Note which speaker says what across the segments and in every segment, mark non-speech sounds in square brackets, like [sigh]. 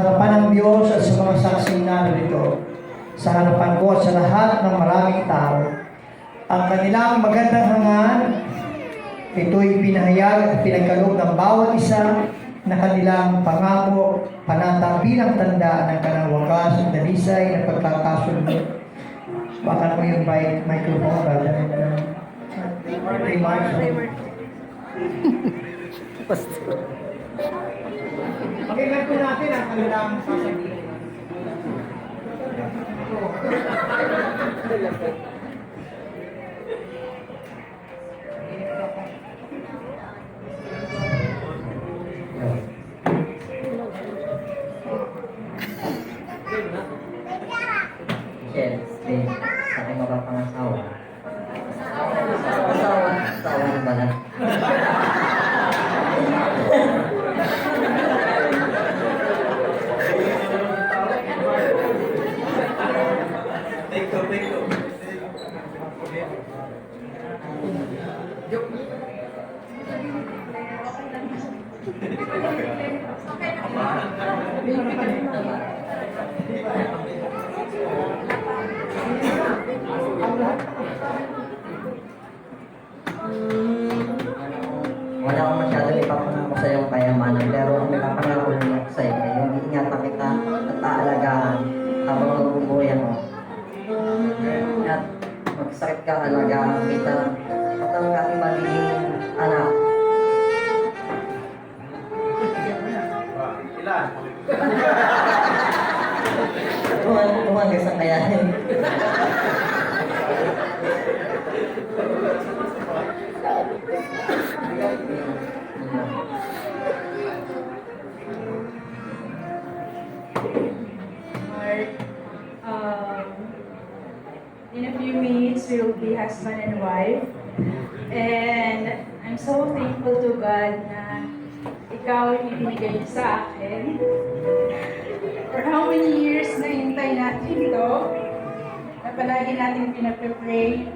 Speaker 1: harapan ng Diyos at sa mga saksing narito, sa harapan ko at sa lahat ng maraming tao, ang kanilang magandang hangan, ito'y pinahayag at pinagkaloob ng bawat isa na kanilang pangako, panata bilang tanda ng kanang wakas at dalisay na pagkakasunod. Baka mo yung mic, microphone, brother. Remarks. Pakinggan po natin ang kanilang sasabihin.
Speaker 2: Michelle, Spain, sa aking mapapangasawa. Asawa, asawa na ba na? Wala akong masyadong ipapangako sa iyong kayamanan, pero ang ipapangako lang sa iyo ay yung iingatan kita at aalagaan habang mabubuhay ako. At magsakit ka, alagaan kita at ang aking magiging anak. Tuman, tumagas ang kayanin.
Speaker 3: Mark, in a few minutes, we will be husband and wife. And I'm so thankful to God na ikaw ang ibinigay niya sa akin. For how many years na hintay natin ito, na palagi natin pinapre-pray,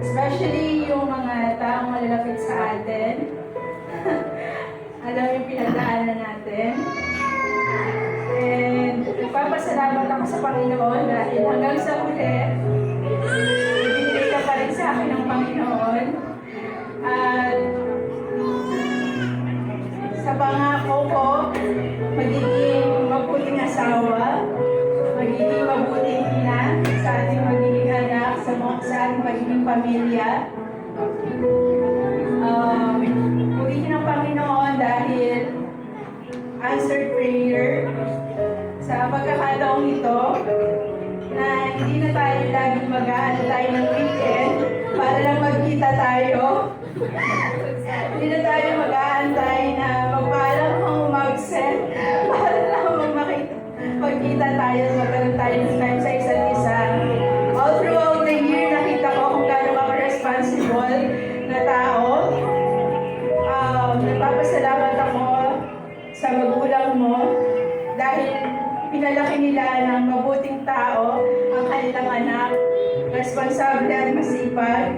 Speaker 3: especially yung mga taong malalapit sa atin. [laughs] Alam yung pinagdaanan natin. And nagpapasalamat ako sa Panginoon dahil hanggang sa huli, pamilya. Um, purihin ng Panginoon dahil answered prayer sa pagkakataong ito na hindi na tayo laging mag-aano tayo ng weekend para lang magkita tayo. hindi na tayo mag-aantay na magpaalam kung mag-set para lang magkita tayo magkaroon tayo ng time sa pinalaki nila ng mabuting tao ang kanilang anak, responsable at masipag.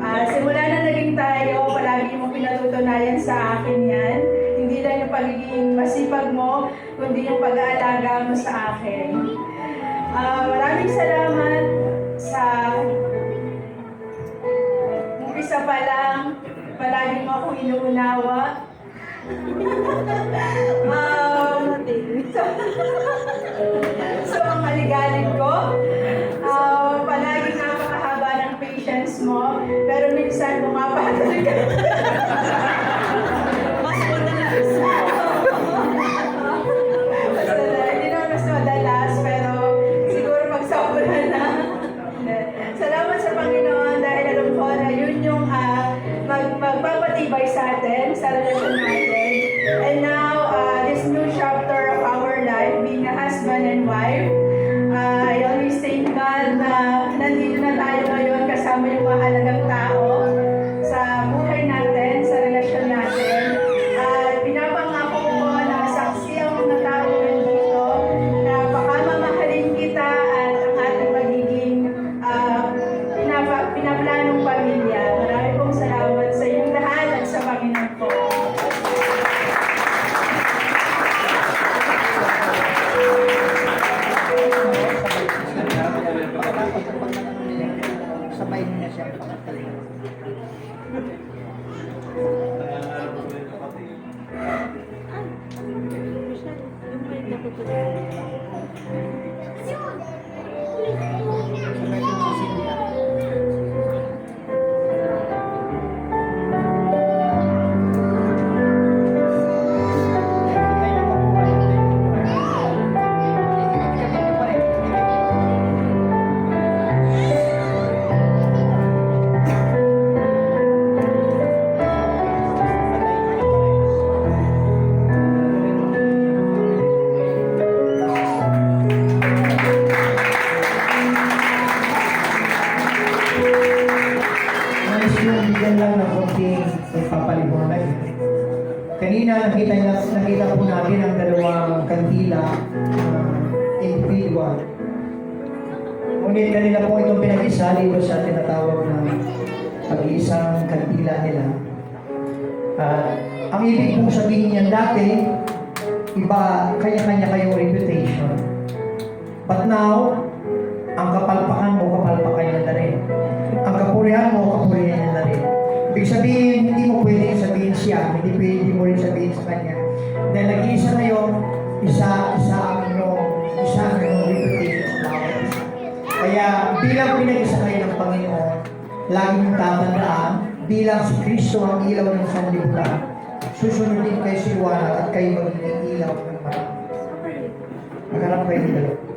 Speaker 3: Ah, simula na naging tayo, palagi mo pinatutunayan sa akin yan. Hindi lang yung pagiging masipag mo, kundi yung pag-aalaga mo sa akin. Ah, maraming salamat sa umpisa pa lang, palagi mo akong inuunawa. um, [laughs] so, ang maligalig ko, uh, palaging napakahaba ng patience mo, pero minsan bumabagal ka. Panginoon dahil alam ko na yun yung ah, mag, magpapatibay sa atin, sa relasyon natin. Thank
Speaker 1: you. Bigyan lang ng konting pagpapaliwanag. Kanina nakita, nakita po natin ang dalawang kandila uh, individual. Ngunit kanila po itong pinag-isa dito sa tinatawag na pag-iisang kandila nila. At ang ibig pong sabihin niyan dati, iba, kanya-kanya kayong reputation. But now, bilang pinag-isa kayo ng Panginoon, lagi mong tatandaan, bilang si Kristo ang ilaw ng sanlibutan, susunod din kayo si Juana at kayo magiging ilaw ng marami. Magharap kayo ng dalawa.